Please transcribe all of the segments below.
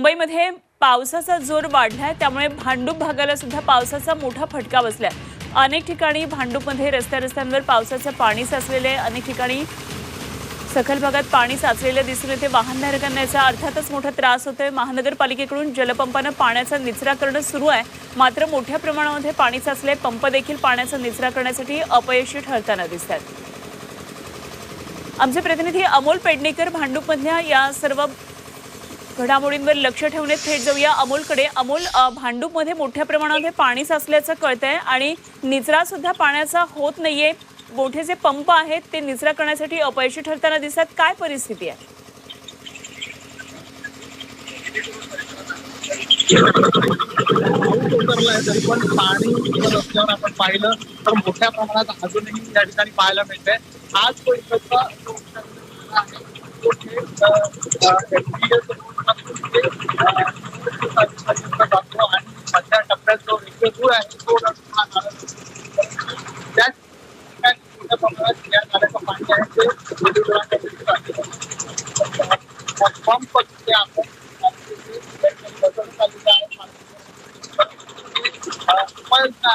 मुंबईमध्ये पावसाचा जोर वाढलाय त्यामुळे भांडूप भागाला सुद्धा पावसाचा मोठा फटका बसलाय. अनेक ठिकाणी भांडूपमध्ये रस्त्या रस्त्यांवर पावसाचं पाणी साचलेले अनेक ठिकाणी सखल भागात पाणी साचलेलं दिसून येते वाहनधारकांना याचा अर्थातच मोठा त्रास होतोय. महानगरपालिकेकडून जलपंपानं पाण्याचा निचरा करणं सुरू आहे. मात्र मोठ्या प्रमाणामध्ये पाणी साचले पंप देखील पाण्याचा निचरा करण्यासाठी अपयशी ठरताना दिसत आहेत आमचे प्रतिनिधी अमोल पेडणेकर भांडूपमधल्या या सर्व घडामोडींवर लक्ष ठेवणे थेट जाऊया. अमोलकडे अमोल भांडूपमध्ये मोठ्या प्रमाणामध्ये पाणी साचल्याचं कळतंय आणि निचरा सुद्धा पाण्याचा होत नाहीये. मोठे जे पंप आहेत ते निचरा करण्यासाठी अपयशी ठरताना दिसतात. काय परिस्थिती आहे? तरी पण पाणी रस्त्यावर आपण पाहिलं तर मोठ्या प्रमाणात अजूनही या ठिकाणी पाहायला मिळतंय. आज तो इकडचा जो आहे, तो थेट, अ, अ, MTS रोडपासून ते, अ, पर्यंत जातो आणि मधल्या टप्प्यात जो रेल्वे आहे तो त्याच मोठ्या प्रमाणात या नाल्याचं पाणी आहे ते पंप ते आपण बसवण्यात आहे उपाययोजना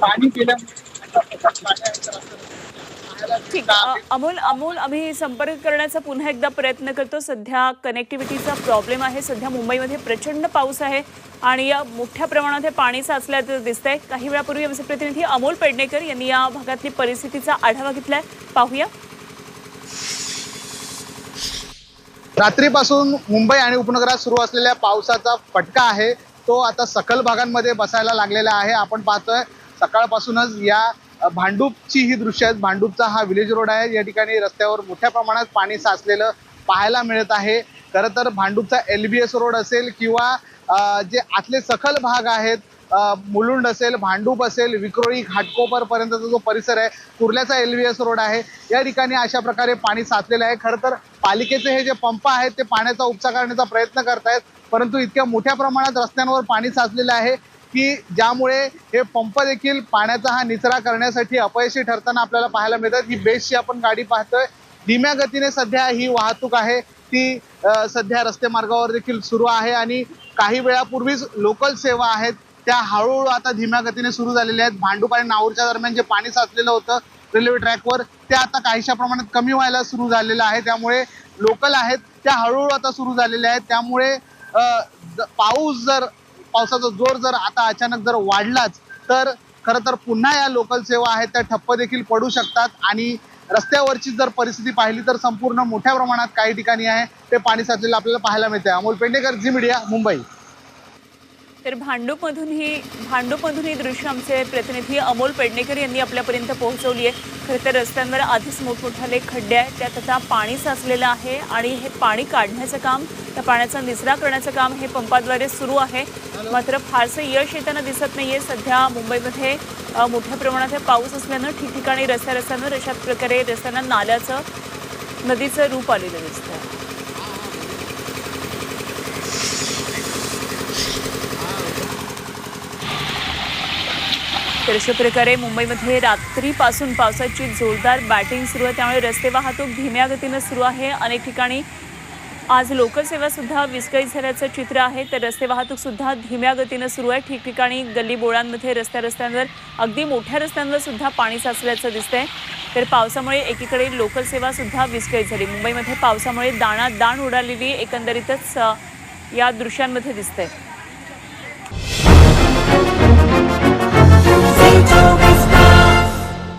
पाणी ठीक अमोल अमोल आम्ही संपर्क करण्याचा पुन्हा एकदा प्रयत्न करतो. सध्या कनेक्टिव्हिटीचा प्रॉब्लेम आहे. सध्या मुंबईमध्ये प्रचंड पाऊस आहे आणि या मोठ्या प्रमाणात हे पाणी साचल्याचं दिसतंय. काही वेळापूर्वी आमचे प्रतिनिधी अमोल पेडणेकर यांनी या भागातली परिस्थितीचा आढावा घेतलाय. पाहूया. रात्रीपासून मुंबई आणि उपनगरात सुरू असलेल्या पावसाचा फटका आहे. तो आता सकल भागांमध्ये बसायला लागलेला आहे. आपण पाहतोय सकाळपासूनच या भांडूपची ही दृश्य आहेत. भांडूपचा हा विलेज रोड आहे. या ठिकाणी रस्त्यावर मोठ्या प्रमाणात पाणी साचलेलं पाहायला मिळत आहे. खरं तर भांडूपचा एल बी एस रोड असेल किंवा जे आतले सखल भाग आहेत मुलुंड असेल भांडूप असेल विक्रोळी घाटकोपर पर्यंतचा जो परिसर आहे कुर्ल्याचा एल बी एस रोड आहे. या ठिकाणी अशा प्रकारे पाणी साचलेलं आहे. खरं तर पालिकेचे हे जे पंप आहेत ते पाण्याचा उपसा करण्याचा प्रयत्न करतायत. परंतु इतक्या मोठ्या प्रमाणात रस्त्यांवर पाणी साचलेलं आहे. की ज्यामुळे हे पंप देखील पाण्याचा हा निचरा करण्यासाठी अपयशी ठरताना आपल्याला पाहायला मिळतात. ही बेस्टची आपण गाडी पाहतोय. धीम्या गतीने सध्या ही वाहतूक आहे. ती सध्या रस्ते मार्गावर देखील सुरू आहे आणि काही वेळापूर्वीच लोकल सेवा आहेत. त्या हळूहळू आता धीम्या गतीने सुरू झालेल्या आहेत. भांडूप आणि नाऊरच्या दरम्यान जे पाणी साचलेलं होतं रेल्वे ट्रॅकवर ते आता काहीशा प्रमाणात कमी व्हायला सुरू झालेलं आहे. त्यामुळे लोकल आहेत त्या हळूहळू आता सुरू झालेल्या आहेत. त्यामुळे ज- पाऊस जर पावसाचा जोर जर आता अचानक जर वाढलाच तर खरं तर पुन्हा या लोकल सेवा आहेत त्या ठप्प देखील पडू शकतात. आणि रस्त्यावरची जर परिस्थिती पाहिली तर संपूर्ण मोठ्या प्रमाणात काही ठिकाणी आहे ते पाणी साचलेलं आपल्याला पाहायला मिळते अमोल पेंडेकर झी मीडिया मुंबई. तर भांडूपमधून ही भांडूपमधून ही दृश्य आमचे प्रतिनिधी अमोल पेडणेकर यांनी आपल्यापर्यंत पोहोचवली आहे. खरं तर रस्त्यांवर आधीच मोठमोठाले खड्डे आहेत त्यात आता पाणी साचलेलं आहे आणि हे पाणी काढण्याचं काम त्या पाण्याचा निचरा करण्याचं काम हे पंपाद्वारे सुरू आहे. मात्र फारसं यश येताना दिसत नाही आहे सध्या मुंबईमध्ये मोठ्या प्रमाणात हे पाऊस असल्यानं ठिकठिकाणी रस्त्या रस्त्यांवर अशा प्रकारे रस्त्यांना नाल्याचं नदीचं रूप आलेलं दिसतं तर अशा प्रकारे मुंबईमध्ये रात्रीपासून पावसाची जोरदार बॅटिंग सुरू आहे. त्यामुळे रस्ते वाहतूक धीम्या गतीनं सुरू आहे. अनेक ठिकाणी आज लोकल सेवासुद्धा विस्कळीत झाल्याचं चित्र आहे. तर रस्ते वाहतूकसुद्धा धीम्या गतीनं सुरू आहे. ठिकठिकाणी गल्ली बोळांमध्ये रस्त्या रस्त्यांवर अगदी मोठ्या रस्त्यांवर सुद्धा पाणी साचल्याचं दिसतंय. तर पावसामुळे एकीकडे लोकल विस्कळीत झाली. मुंबईमध्ये पावसामुळे दाणा दाण उडालेली एकंदरीतच या दृश्यांमध्ये दिसतंय.